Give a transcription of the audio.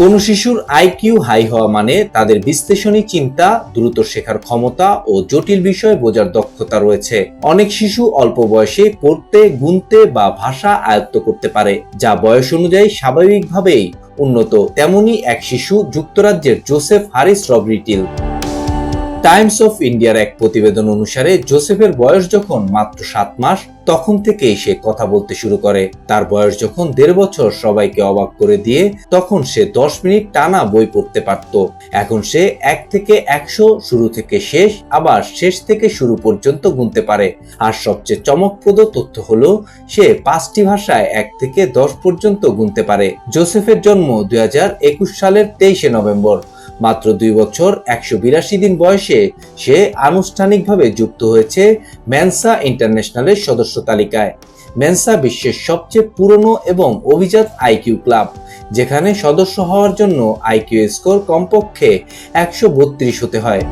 কোনো শিশুর IQ high হওয়া মানে তাদের বিশ্লেষণী চিন্তা, দ্রুত শেখার ক্ষমতা ও জটিল বিষয় বোঝার দক্ষতা রয়েছে। অনেক শিশু অল্প বয়সে পড়তে, গুনতে বা ভাষা আয়ত্ত করতে পারে, যা বয়স অনুযায়ী স্বাভাবিকভাবেই উন্নত। তেমনি এক শিশু যুক্তরাজ্যের জোসেফ হারিস রবরিটিল টাইমস অফ ইন্ডিয়ার এক প্রতিবেদন অনুসারে জোসেফের বয়স যখন মাত্র সাত মাস, তখন থেকেই সে কথা বলতে শুরু করে। তার বয়স যখন দেড় বছর সবাইকে অবাক করে দিয়ে, তখন সে দশ মিনিট টানা বই পড়তে পারত। এখন সে এক থেকে একশো শুরু থেকে শেষ, আবার শেষ থেকে শুরু পর্যন্ত গুনতে পারে। আর সবচেয়ে চমকপ্রদ তথ্য হল, সে পাঁচটি ভাষায় এক থেকে দশ পর্যন্ত গুনতে পারে। জোসেফের জন্ম দুই হাজার একুশ সালের তেইশে নভেম্বর। মাত্র দুই বছর একশো বিরাশি দিন বয়সে সে আনুষ্ঠানিকভাবে যুক্ত হয়েছে ম্যানসা ইন্টারন্যাশনালের সদস্য তালিকায়। মেনসা বিশ্বের সবচেয়ে পুরনো এবং অভিজাত আইকিউ ক্লাব, যেখানে সদস্য হওয়ার জন্য আইকিউ স্কোর কমপক্ষে একশো বত্রিশ হতে হয়।